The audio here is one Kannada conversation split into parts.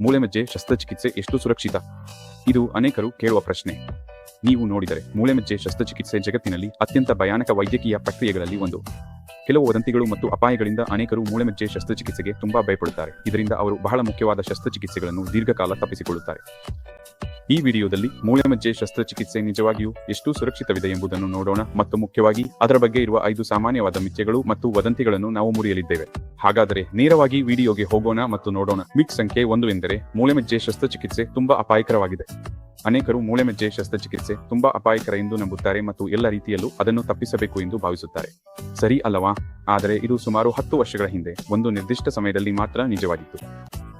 ಮೂಳೆಮಜ್ಜೆ ಶಸ್ತ್ರಚಿಕಿತ್ಸೆ ಎಷ್ಟು ಸುರಕ್ಷಿತ? ಇದು ಅನೇಕರು ಕೇಳುವ ಪ್ರಶ್ನೆ. ನೀವು ನೋಡಿದರೆ ಮೂಳೆಮಜ್ಜೆ ಶಸ್ತ್ರಚಿಕಿತ್ಸೆ ಜಗತ್ತಿನಲ್ಲಿ ಅತ್ಯಂತ ಭಯಾನಕ ವೈದ್ಯಕೀಯ ಪ್ರಕ್ರಿಯೆಗಳಲ್ಲಿ ಒಂದು. ಕೆಲವು ವದಂತಿಗಳು ಮತ್ತು ಅಪಾಯಗಳಿಂದ ಅನೇಕರು ಮೂಳೆಮಜ್ಜೆ ಶಸ್ತ್ರಚಿಕಿತ್ಸೆಗೆ ತುಂಬಾ ಭಯಪಡುತ್ತಾರೆ. ಇದರಿಂದ ಅವರು ಬಹಳ ಮುಖ್ಯವಾದ ಶಸ್ತ್ರಚಿಕಿತ್ಸೆಗಳನ್ನು ದೀರ್ಘಕಾಲ ತಪ್ಪಿಸಿಕೊಳ್ಳುತ್ತಾರೆ. ಈ ವಿಡಿಯೋದಲ್ಲಿ ಮೂಳೆಮಜ್ಜೆ ಶಸ್ತ್ರಚಿಕಿತ್ಸೆ ನಿಜವಾಗಿಯೂ ಎಷ್ಟು ಸುರಕ್ಷಿತವಿದೆ ಎಂಬುದನ್ನು ನೋಡೋಣ ಮತ್ತು ಮುಖ್ಯವಾಗಿ ಅದರ ಬಗ್ಗೆ ಇರುವ ಐದು ಸಾಮಾನ್ಯವಾದ ಮಿಥ್ಯಗಳು ಮತ್ತು ವದಂತಿಗಳನ್ನು ನಾವು ಮುರಿಯಲಿದ್ದೇವೆ. ಹಾಗಾದರೆ ನೇರವಾಗಿ ವಿಡಿಯೋಗೆ ಹೋಗೋಣ ಮತ್ತು ನೋಡೋಣ. ಮಿತ್ ಸಂಖ್ಯೆ ಒಂದು ಎಂದರೆ ಮೂಳೆಮಜ್ಜೆ ಶಸ್ತ್ರಚಿಕಿತ್ಸೆ ತುಂಬಾ ಅಪಾಯಕರವಾಗಿದೆ. ಅನೇಕರು ಮೂಳೆಮಜ್ಜೆ ಶಸ್ತ್ರಚಿಕಿತ್ಸೆ ತುಂಬಾ ಅಪಾಯಕರ ಎಂದು ನಂಬುತ್ತಾರೆ ಮತ್ತು ಎಲ್ಲ ರೀತಿಯಲ್ಲೂ ಅದನ್ನು ತಪ್ಪಿಸಬೇಕು ಎಂದು ಭಾವಿಸುತ್ತಾರೆ. ಸರಿ ಅಲ್ಲವಾ? ಆದರೆ ಇದು ಸುಮಾರು ಹತ್ತು ವರ್ಷಗಳ ಹಿಂದೆ. ಒಂದು ನಿರ್ದಿಷ್ಟ ಸಮಯದಲ್ಲಿ ಮಾತ್ರ ನಿಜವಾಗಿತ್ತು.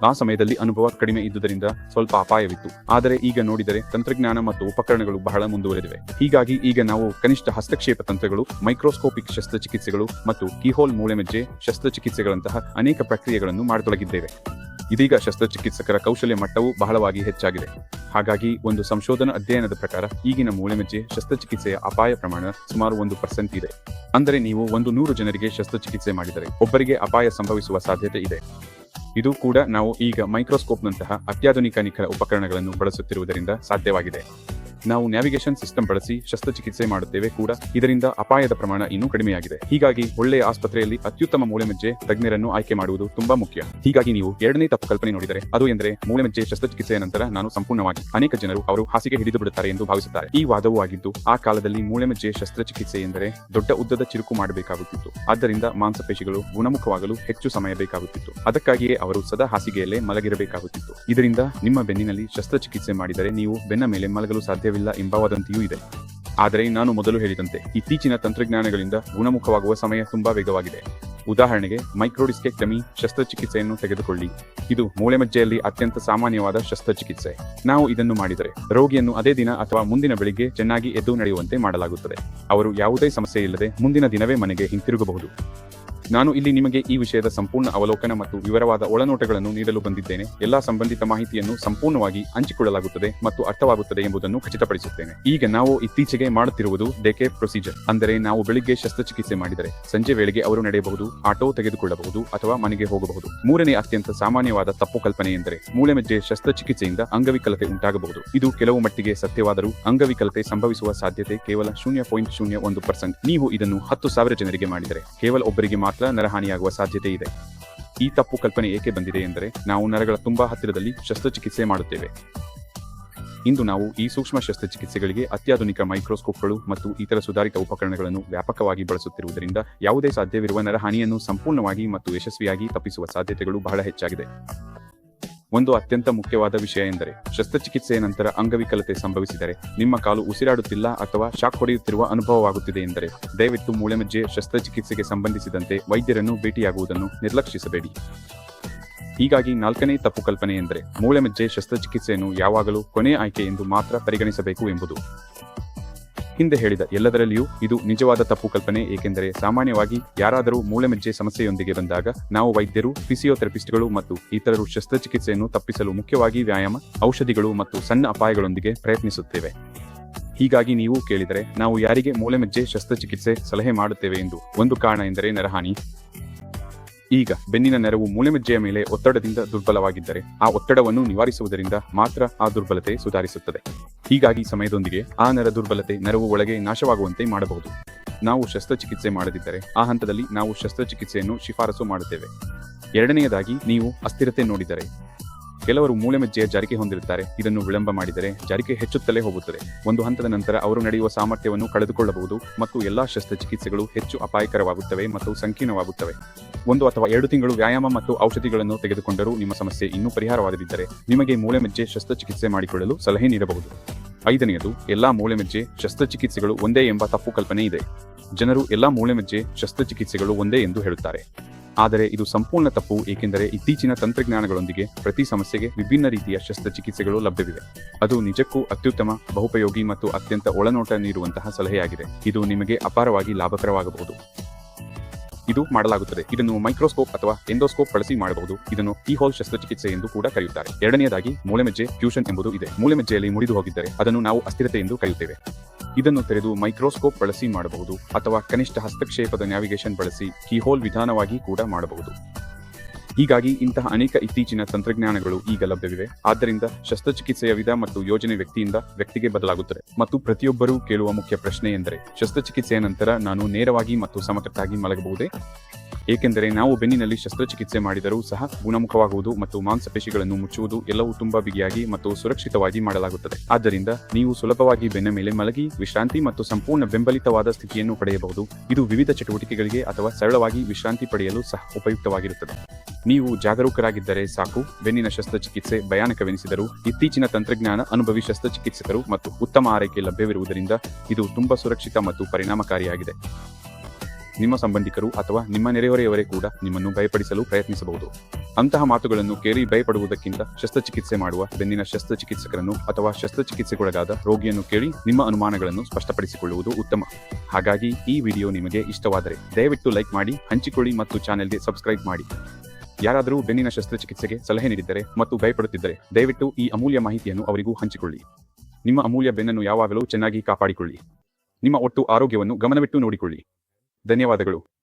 ಆ ಸಮಯದಲ್ಲಿ ಅನುಭವ ಕಡಿಮೆ ಇದ್ದುದರಿಂದ ಸ್ವಲ್ಪ ಅಪಾಯವಿತ್ತು. ಆದರೆ ಈಗ ನೋಡಿದರೆ ತಂತ್ರಜ್ಞಾನ ಮತ್ತು ಉಪಕರಣಗಳು ಬಹಳ ಮುಂದುವರೆದಿವೆ. ಹೀಗಾಗಿ ಈಗ ನಾವು ಕನಿಷ್ಠ ಹಸ್ತಕ್ಷೇಪ ತಂತ್ರಗಳು, ಮೈಕ್ರೋಸ್ಕೋಪಿಕ್ ಶಸ್ತ್ರಚಿಕಿತ್ಸೆಗಳು ಮತ್ತು ಕೀಹೋಲ್ ಮೂಳೆಮಜ್ಜೆ ಶಸ್ತ್ರಚಿಕಿತ್ಸೆಗಳಂತಹ ಅನೇಕ ಪ್ರಕ್ರಿಯೆಗಳನ್ನು ಮಾಡತೊಡಗಿದ್ದೇವೆ. ಇದೀಗ ಶಸ್ತ್ರಚಿಕಿತ್ಸಕರ ಕೌಶಲ್ಯ ಮಟ್ಟವು ಬಹಳವಾಗಿ ಹೆಚ್ಚಾಗಿದೆ. ಹಾಗಾಗಿ ಒಂದು ಸಂಶೋಧನಾ ಅಧ್ಯಯನದ ಪ್ರಕಾರ ಈಗಿನ ಮೂಳೆಮಜ್ಜೆ ಶಸ್ತ್ರಚಿಕಿತ್ಸೆಯ ಅಪಾಯ ಪ್ರಮಾಣ ಸುಮಾರು ಒಂದು ಪರ್ಸೆಂಟ್ ಇದೆ. ಅಂದರೆ ನೀವು ಒಂದು ನೂರು ಜನರಿಗೆ ಶಸ್ತ್ರಚಿಕಿತ್ಸೆ ಮಾಡಿದರೆ ಒಬ್ಬರಿಗೆ ಅಪಾಯ ಸಂಭವಿಸುವ ಸಾಧ್ಯತೆ ಇದೆ. ಇದು ಕೂಡ ನಾವು ಈಗ ಮೈಕ್ರೋಸ್ಕೋಪ್ನಂತಹ ಅತ್ಯಾಧುನಿಕ ನಿಖರ ಉಪಕರಣಗಳನ್ನು ಬಳಸುತ್ತಿರುವುದರಿಂದ ಸಾಧ್ಯವಾಗಿದೆ. ನಾವು ನ್ಯಾವಿಗೇಷನ್ ಸಿಸ್ಟಮ್ ಬಳಸಿ ಶಸ್ತ್ರಚಿಕಿತ್ಸೆ ಮಾಡುತ್ತೇವೆ ಕೂಡ. ಇದರಿಂದ ಅಪಾಯದ ಪ್ರಮಾಣ ಇನ್ನೂ ಕಡಿಮೆಯಾಗಿದೆ. ಹೀಗಾಗಿ ಒಳ್ಳೆಯ ಆಸ್ಪತ್ರೆಯಲ್ಲಿ ಅತ್ಯುತ್ತಮ ಮೂಳೆಮಜ್ಜೆ ತಜ್ಞರನ್ನು ಆಯ್ಕೆ ಮಾಡುವುದು ತುಂಬಾ ಮುಖ್ಯ. ಹೀಗಾಗಿ ನೀವು ಎರಡನೇ ತಪ್ಪು ಕಲ್ಪನೆ ನೋಡಿದರೆ ಅದು ಎಂದರೆ ಮೂಳೆಮಜ್ಜೆ ಶಸ್ತ್ರಚಿಕಿತ್ಸೆಯ ನಂತರ ನಾನು ಸಂಪೂರ್ಣವಾಗಿ ಅನೇಕ ಜನರು ಅವರು ಹಾಸಿಗೆ ಹಿಡಿದು ಬಿಡುತ್ತಾರೆ ಎಂದು ಭಾವಿಸುತ್ತಾರೆ. ಈ ವಾದವೂ ಆಗಿದ್ದು ಆ ಕಾಲದಲ್ಲಿ ಮೂಳೆಮಜ್ಜೆ ಶಸ್ತ್ರಚಿಕಿತ್ಸೆ ಎಂದರೆ ದೊಡ್ಡ ಉದ್ದದ ಚಿರುಕು ಮಾಡಬೇಕಾಗುತ್ತಿತ್ತು. ಆದ್ದರಿಂದ ಮಾಂಸಪೇಶಿಗಳು ಗುಣಮುಖವಾಗಲು ಹೆಚ್ಚು ಸಮಯ ಬೇಕಾಗುತ್ತಿತ್ತು. ಅದಕ್ಕಾಗಿಯೇ ಅವರು ಸದಾ ಹಾಸಿಗೆಯಲ್ಲೇ ಮಲಗಿರಬೇಕಾಗುತ್ತಿತ್ತು. ಇದರಿಂದ ನಿಮ್ಮ ಬೆನ್ನಿನಲ್ಲಿ ಶಸ್ತ್ರಚಿಕಿತ್ಸೆ ಮಾಡಿದರೆ ನೀವು ಬೆನ್ನ ಮೇಲೆ ಮಲಗಲು ಸಾಧ್ಯವಿಲ್ಲ ಎಂಬ ವದಂತಿಯೂ ಇದೆ. ಆದರೆ ನಾನು ಮೊದಲು ಹೇಳಿದಂತೆ ಇತ್ತೀಚಿನ ತಂತ್ರಜ್ಞಾನಗಳಿಂದ ಗುಣಮುಖವಾಗುವ ಸಮಯ ತುಂಬಾ ವೇಗವಾಗಿದೆ. ಉದಾಹರಣೆಗೆ ಮೈಕ್ರೋಡಿಸ್ಕೆಕ್ಟಮಿ ಶಸ್ತ್ರಚಿಕಿತ್ಸೆಯನ್ನು ತೆಗೆದುಕೊಳ್ಳಿ. ಇದು ಮೂಳೆಮಜ್ಜೆಯಲ್ಲಿ ಅತ್ಯಂತ ಸಾಮಾನ್ಯವಾದ ಶಸ್ತ್ರಚಿಕಿತ್ಸೆ. ನಾವು ಇದನ್ನು ಮಾಡಿದರೆ ರೋಗಿಯನ್ನು ಅದೇ ದಿನ ಅಥವಾ ಮುಂದಿನ ಬೆಳಿಗ್ಗೆ ಚೆನ್ನಾಗಿ ಎದ್ದು ನಡೆಯುವಂತೆ ಮಾಡಲಾಗುತ್ತದೆ. ಅವರು ಯಾವುದೇ ಸಮಸ್ಯೆ ಇಲ್ಲದೆ ಮುಂದಿನ ದಿನವೇ ಮನೆಗೆ ಹಿಂತಿರುಗಬಹುದು. ನಾನು ಇಲ್ಲಿ ನಿಮಗೆ ಈ ವಿಷಯದ ಸಂಪೂರ್ಣ ಅವಲೋಕನ ಮತ್ತು ವಿವರವಾದ ಒಳನೋಟಗಳನ್ನು ನೀಡಲು ಬಂದಿದ್ದೇನೆ. ಎಲ್ಲಾ ಸಂಬಂಧಿತ ಮಾಹಿತಿಯನ್ನು ಸಂಪೂರ್ಣವಾಗಿ ಹಂಚಿಕೊಳ್ಳಲಾಗುತ್ತದೆ ಮತ್ತು ಅರ್ಥವಾಗುತ್ತದೆ ಎಂಬುದನ್ನು ಖಚಿತಪಡಿಸುತ್ತೇನೆ. ಈಗ ನಾವು ಇತ್ತೀಚೆಗೆ ಮಾಡುತ್ತಿರುವುದು ಡೆಕೆ ಪ್ರೊಸೀಜರ್. ಅಂದರೆ ನಾವು ಬೆಳಿಗ್ಗೆ ಶಸ್ತ್ರಚಿಕಿತ್ಸೆ ಮಾಡಿದರೆ, ಸಂಜೆ ವೇಳೆಗೆ ಅವರು ನಡೆಯಬಹುದು, ಆಟೋ ತೆಗೆದುಕೊಳ್ಳಬಹುದು ಅಥವಾ ಮನೆಗೆ ಹೋಗಬಹುದು. ಮೂರನೇ ಅತ್ಯಂತ ಸಾಮಾನ್ಯವಾದ ತಪ್ಪು ಕಲ್ಪನೆ ಎಂದರೆ ಮೂಳೆ ಮಧ್ಯೆ ಶಸ್ತ್ರಚಿಕಿತ್ಸೆಯಿಂದ ಅಂಗವಿಕಲತೆ ಉಂಟಾಗಬಹುದು. ಇದು ಕೆಲವು ಮಟ್ಟಿಗೆ ಸತ್ಯವಾದರೂ ಅಂಗವಿಕಲತೆ ಸಂಭವಿಸುವ ಸಾಧ್ಯತೆ ಕೇವಲ ಶೂನ್ಯ ಪಾಯಿಂಟ್ ಶೂನ್ಯ ಒಂದು ಪರ್ಸೆಂಟ್. ನೀವು ಇದನ್ನು ಹತ್ತು ಸಾವಿರ ಜನರಿಗೆ ಮಾಡಿದರೆ, ಕೇವಲ ಒಬ್ಬರಿಗೆ ಮಾತ್ರ ನರಹಾನಿಯಾಗುವ ಸಾಧ್ಯತೆ ಇದೆ. ಈ ತಪ್ಪು ಕಲ್ಪನೆ ಏಕೆ ಬಂದಿದೆ ಎಂದರೆ ನಾವು ನರಗಳ ತುಂಬಾ ಹತ್ತಿರದಲ್ಲಿ ಶಸ್ತ್ರಚಿಕಿತ್ಸೆ ಮಾಡುತ್ತೇವೆ. ಇಂದು ನಾವು ಈ ಸೂಕ್ಷ್ಮ ಶಸ್ತ್ರಚಿಕಿತ್ಸೆಗಳಿಗೆ ಅತ್ಯಾಧುನಿಕ ಮೈಕ್ರೋಸ್ಕೋಪ್ಗಳು ಮತ್ತು ಇತರ ಸುಧಾರಿತ ಉಪಕರಣಗಳನ್ನು ವ್ಯಾಪಕವಾಗಿ ಬಳಸುತ್ತಿರುವುದರಿಂದ ಯಾವುದೇ ಸಾಧ್ಯವಿರುವ ನರಹಾನಿಯನ್ನು ಸಂಪೂರ್ಣವಾಗಿ ಮತ್ತು ಯಶಸ್ವಿಯಾಗಿ ತಪ್ಪಿಸುವ ಸಾಧ್ಯತೆಗಳು ಬಹಳ ಹೆಚ್ಚಾಗಿದೆ. ಒಂದು ಅತ್ಯಂತ ಮುಖ್ಯವಾದ ವಿಷಯ ಎಂದರೆ, ಶಸ್ತ್ರಚಿಕಿತ್ಸೆಯ ನಂತರ ಅಂಗವಿಕಲತೆ ಸಂಭವಿಸಿದರೆ, ನಿಮ್ಮ ಕಾಲು ಉಸಿರಾಡುತ್ತಿಲ್ಲ ಅಥವಾ ಶಾಕ್ ಹೊಡೆಯುತ್ತಿರುವ ಅನುಭವವಾಗುತ್ತಿದೆ ಎಂದರೆ, ದಯವಿಟ್ಟು ಮೂಳೆಮಜ್ಜೆ ಶಸ್ತ್ರಚಿಕಿತ್ಸೆಗೆ ಸಂಬಂಧಿಸಿದಂತೆ ವೈದ್ಯರನ್ನು ಭೇಟಿಯಾಗುವುದನ್ನು ನಿರ್ಲಕ್ಷಿಸಬೇಡಿ. ಹೀಗಾಗಿ ನಾಲ್ಕನೇ ತಪ್ಪು ಕಲ್ಪನೆ ಎಂದರೆ ಮೂಳೆಮಜ್ಜೆ ಶಸ್ತ್ರಚಿಕಿತ್ಸೆಯನ್ನು ಯಾವಾಗಲೂ ಕೊನೆಯ ಆಯ್ಕೆ ಎಂದು ಮಾತ್ರ ಪರಿಗಣಿಸಬೇಕು ಎಂಬುದು. ಹಿಂದೆ ಹೇಳಿದ ಎಲ್ಲದರಲ್ಲಿಯೂ ಇದು ನಿಜವಾದ ತಪ್ಪು ಕಲ್ಪನೆ, ಏಕೆಂದರೆ ಸಾಮಾನ್ಯವಾಗಿ ಯಾರಾದರೂ ಮೂಳೆಮಜ್ಜೆ ಸಮಸ್ಯೆಯೊಂದಿಗೆ ಬಂದಾಗ ನಾವು ವೈದ್ಯರು, ಫಿಸಿಯೋಥೆರಪಿಸ್ಟ್ಗಳು ಮತ್ತು ಇತರರು ಶಸ್ತ್ರಚಿಕಿತ್ಸೆಯನ್ನು ತಪ್ಪಿಸಲು ಮುಖ್ಯವಾಗಿ ವ್ಯಾಯಾಮ, ಔಷಧಿಗಳು ಮತ್ತು ಸಣ್ಣ ಅಪಾಯಗಳೊಂದಿಗೆ ಪ್ರಯತ್ನಿಸುತ್ತೇವೆ. ಹೀಗಾಗಿ ನೀವು ಕೇಳಿದರೆ ನಾವು ಯಾರಿಗೆ ಮೂಳೆಮಜ್ಜೆ ಶಸ್ತ್ರಚಿಕಿತ್ಸೆ ಸಲಹೆ ಮಾಡುತ್ತೇವೆ ಎಂದು ಒಂದು ಕಾರಣ ಎಂದರೆ ನರಹಾನಿ. ಈಗ ಬೆನ್ನಿನ ನೆರವು ಮೂಳೆಮಜ್ಜೆಯ ಮೇಲೆ ಒತ್ತಡದಿಂದ ದುರ್ಬಲವಾಗಿದ್ದರೆ ಆ ಒತ್ತಡವನ್ನು ನಿವಾರಿಸುವುದರಿಂದ ಮಾತ್ರ ಆ ದುರ್ಬಲತೆ ಸುಧಾರಿಸುತ್ತದೆ. ಹೀಗಾಗಿ ಸಮಯದೊಂದಿಗೆ ಆ ನರ ದುರ್ಬಲತೆ, ನೆರವು ಒಳಗೆ ನಾಶವಾಗುವಂತೆ ಮಾಡಬಹುದು. ನಾವು ಶಸ್ತ್ರಚಿಕಿತ್ಸೆ ಮಾಡದಿದ್ದರೆ ಆ ಹಂತದಲ್ಲಿ ನಾವು ಶಸ್ತ್ರಚಿಕಿತ್ಸೆಯನ್ನು ಶಿಫಾರಸು ಮಾಡುತ್ತೇವೆ. ಎರಡನೆಯದಾಗಿ, ನೀವು ಅಸ್ಥಿರತೆ ನೋಡಿದರೆ. ಕೆಲವರು ಮೂಳೆಮಜ್ಜೆಯ ಜಾರಿಕೆ ಹೊಂದಿರುತ್ತಾರೆ. ಇದನ್ನು ವಿಳಂಬ ಮಾಡಿದರೆ ಜಾರಿಕೆ ಹೆಚ್ಚುತ್ತಲೇ ಹೋಗುತ್ತದೆ. ಒಂದು ಹಂತದ ನಂತರ ಅವರು ನಡೆಯುವ ಸಾಮರ್ಥ್ಯವನ್ನು ಕಳೆದುಕೊಳ್ಳಬಹುದು ಮತ್ತು ಎಲ್ಲಾ ಶಸ್ತ್ರಚಿಕಿತ್ಸೆಗಳು ಹೆಚ್ಚು ಅಪಾಯಕರವಾಗುತ್ತವೆ ಮತ್ತು ಸಂಕೀರ್ಣವಾಗುತ್ತವೆ. ಒಂದು ಅಥವಾ ಎರಡು ತಿಂಗಳು ವ್ಯಾಯಾಮ ಮತ್ತು ಔಷಧಿಗಳನ್ನು ತೆಗೆದುಕೊಂಡರೂ ನಿಮ್ಮ ಸಮಸ್ಯೆ ಇನ್ನೂ ಪರಿಹಾರವಾಗದಿದ್ದರೆ ನಿಮಗೆ ಮೂಳೆಮಜ್ಜೆ ಶಸ್ತ್ರಚಿಕಿತ್ಸೆ ಮಾಡಿಕೊಳ್ಳಲು ಸಲಹೆ ನೀಡಬಹುದು. ಐದನೆಯದು, ಎಲ್ಲಾ ಮೂಳೆಮಜ್ಜೆ ಶಸ್ತ್ರಚಿಕಿತ್ಸೆಗಳು ಒಂದೇ ಎಂಬ ತಪ್ಪು ಕಲ್ಪನೆ ಇದೆ. ಜನರು ಎಲ್ಲಾ ಮೂಳೆಮಜ್ಜೆ ಶಸ್ತ್ರಚಿಕಿತ್ಸೆಗಳು ಒಂದೇ ಎಂದು ಹೇಳುತ್ತಾರೆ. ಆದರೆ ಇದು ಸಂಪೂರ್ಣ ತಪ್ಪು, ಏಕೆಂದರೆ ಇತ್ತೀಚಿನ ತಂತ್ರಜ್ಞಾನಗಳೊಂದಿಗೆ ಪ್ರತಿ ಸಮಸ್ಯೆಗೆ ವಿಭಿನ್ನ ರೀತಿಯ ಶಸ್ತ್ರಚಿಕಿತ್ಸೆಗಳು ಲಭ್ಯವಿವೆ. ಅದು ನಿಜಕ್ಕೂ ಅತ್ಯುತ್ತಮ, ಬಹುಪಯೋಗಿ ಮತ್ತು ಅತ್ಯಂತ ಒಳನೋಟ ನೀಡುವಂತಹ ಸಲಹೆಯಾಗಿದೆ. ಇದು ನಿಮಗೆ ಅಪಾರವಾಗಿ ಲಾಭಕರವಾಗಬಹುದು. ಇದು ಮಾಡಲಾಗುತ್ತದೆ. ಇದನ್ನು ಮೈಕ್ರೋಸ್ಕೋಪ್ ಅಥವಾ ಎಂಡೋಸ್ಕೋಪ್ ಬಳಸಿ ಮಾಡಬಹುದು. ಇದನ್ನು ಕೀಹೋಲ್ ಶಸ್ತ್ರಚಿಕಿತ್ಸೆ ಎಂದು ಕೂಡ ಕರೆಯುತ್ತಾರೆ. ಎರಡನೆಯದಾಗಿ ಮೂಳೆಮಜ್ಜೆ ಫ್ಯೂಷನ್ ಎಂಬುದು ಇದೆ. ಮೂಳೆಮಜ್ಜೆಯಲ್ಲಿ ಮುರಿದು ಹೋಗಿದ್ದರೆ ಅದನ್ನು ನಾವು ಅಸ್ಥಿರತೆ ಎಂದು ಕರೆಯುತ್ತೇವೆ. ಇದನ್ನು ತೆರೆದು ಮೈಕ್ರೋಸ್ಕೋಪ್ ಬಳಸಿ ಮಾಡಬಹುದು ಅಥವಾ ಕನಿಷ್ಠ ಹಸ್ತಕ್ಷೇಪದ ನ್ಯಾವಿಗೇಷನ್ ಬಳಸಿ ಕೀಹೋಲ್ ವಿಧಾನವಾಗಿ ಕೂಡ ಮಾಡಬಹುದು. ಹೀಗಾಗಿ ಇಂತಹ ಅನೇಕ ಇತ್ತೀಚಿನ ತಂತ್ರಜ್ಞಾನಗಳು ಈಗ ಲಭ್ಯವಿವೆ. ಆದ್ದರಿಂದ ಶಸ್ತ್ರಚಿಕಿತ್ಸೆಯ ವಿಧ ಮತ್ತು ಯೋಜನೆ ವ್ಯಕ್ತಿಯಿಂದ ವ್ಯಕ್ತಿಗೆ ಬದಲಾಗುತ್ತದೆ. ಮತ್ತು ಪ್ರತಿಯೊಬ್ಬರೂ ಕೇಳುವ ಮುಖ್ಯ ಪ್ರಶ್ನೆ ಎಂದರೆ, ಶಸ್ತ್ರಚಿಕಿತ್ಸೆಯ ನಂತರ ನಾನು ನೇರವಾಗಿ ಮತ್ತು ಸಮತಟ್ಟಾಗಿ ಮಲಗಬಹುದೇ? ಏಕೆಂದರೆ ನಾವು ಬೆನ್ನಿನಲ್ಲಿ ಶಸ್ತ್ರಚಿಕಿತ್ಸೆ ಮಾಡಿದರೂ ಸಹ ಗುಣಮುಖವಾಗುವುದು ಮತ್ತು ಮಾಂಸಪೇಶಿಗಳನ್ನು ಮುಚ್ಚುವುದು ಎಲ್ಲವೂ ತುಂಬಾ ಬಿಗಿಯಾಗಿ ಮತ್ತು ಸುರಕ್ಷಿತವಾಗಿ ಮಾಡಲಾಗುತ್ತದೆ. ಆದ್ದರಿಂದ ನೀವು ಸುಲಭವಾಗಿ ಬೆನ್ನ ಮೇಲೆ ಮಲಗಿ ವಿಶ್ರಾಂತಿ ಮತ್ತು ಸಂಪೂರ್ಣ ಬೆಂಬಲಿತವಾದ ಸ್ಥಿತಿಯನ್ನು ಪಡೆಯಬಹುದು. ಇದು ವಿವಿಧ ಚಟುವಟಿಕೆಗಳಿಗೆ ಅಥವಾ ಸರಳವಾಗಿ ವಿಶ್ರಾಂತಿ ಪಡೆಯಲು ಸಹ ಉಪಯುಕ್ತವಾಗಿರುತ್ತದೆ. ನೀವು ಜಾಗರೂಕರಾಗಿದ್ದರೆ ಸಾಕು. ಬೆನ್ನಿನ ಶಸ್ತ್ರಚಿಕಿತ್ಸೆ ಭಯಾನಕವೆನಿಸಿದರು, ಇತ್ತೀಚಿನ ತಂತ್ರಜ್ಞಾನ ಅನುಭವಿ ಶಸ್ತ್ರಚಿಕಿತ್ಸಕರು ಮತ್ತು ಉತ್ತಮ ಆರೈಕೆ ಲಭ್ಯವಿರುವುದರಿಂದ ಇದು ತುಂಬಾ ಸುರಕ್ಷಿತ ಮತ್ತು ಪರಿಣಾಮಕಾರಿಯಾಗಿದೆ. ನಿಮ್ಮ ಸಂಬಂಧಿಕರು ಅಥವಾ ನಿಮ್ಮ ನೆರೆಹೊರೆಯವರೇ ಕೂಡ ನಿಮ್ಮನ್ನು ಭಯಪಡಿಸಲು ಪ್ರಯತ್ನಿಸಬಹುದು. ಅಂತಹ ಮಾತುಗಳನ್ನು ಕೇಳಿ ಭಯಪಡುವುದಕ್ಕಿಂತ ಶಸ್ತ್ರಚಿಕಿತ್ಸೆ ಮಾಡುವ ಬೆನ್ನಿನ ಶಸ್ತ್ರಚಿಕಿತ್ಸಕರನ್ನು ಅಥವಾ ಶಸ್ತ್ರಚಿಕಿತ್ಸೆಗೊಳಗಾದ ರೋಗಿಯನ್ನು ಕೇಳಿ ನಿಮ್ಮ ಅನುಮಾನಗಳನ್ನು ಸ್ಪಷ್ಟಪಡಿಸಿಕೊಳ್ಳುವುದು ಉತ್ತಮ. ಹಾಗಾಗಿ ಈ ವಿಡಿಯೋ ನಿಮಗೆ ಇಷ್ಟವಾದರೆ ದಯವಿಟ್ಟು ಲೈಕ್ ಮಾಡಿ, ಹಂಚಿಕೊಳ್ಳಿ ಮತ್ತು ಚಾನೆಲ್ಗೆ ಸಬ್ಸ್ಕ್ರೈಬ್ ಮಾಡಿ. ಯಾರಾದರೂ ಬೆನ್ನಿನ ಶಸ್ತ್ರಚಿಕಿತ್ಸೆಗೆ ಸಲಹೆ ನೀಡಿದ್ದರೆ ಮತ್ತು ಭಯಪಡುತ್ತಿದ್ದರೆ ದಯವಿಟ್ಟು ಈ ಅಮೂಲ್ಯ ಮಾಹಿತಿಯನ್ನು ಅವರಿಗೂ ಹಂಚಿಕೊಳ್ಳಿ. ನಿಮ್ಮ ಅಮೂಲ್ಯ ಬೆನ್ನನ್ನು ಯಾವಾಗಲೂ ಚೆನ್ನಾಗಿ ಕಾಪಾಡಿಕೊಳ್ಳಿ. ನಿಮ್ಮ ಒಟ್ಟು ಆರೋಗ್ಯವನ್ನು ಗಮನವಿಟ್ಟು ನೋಡಿಕೊಳ್ಳಿ. ಧನ್ಯವಾದಗಳು.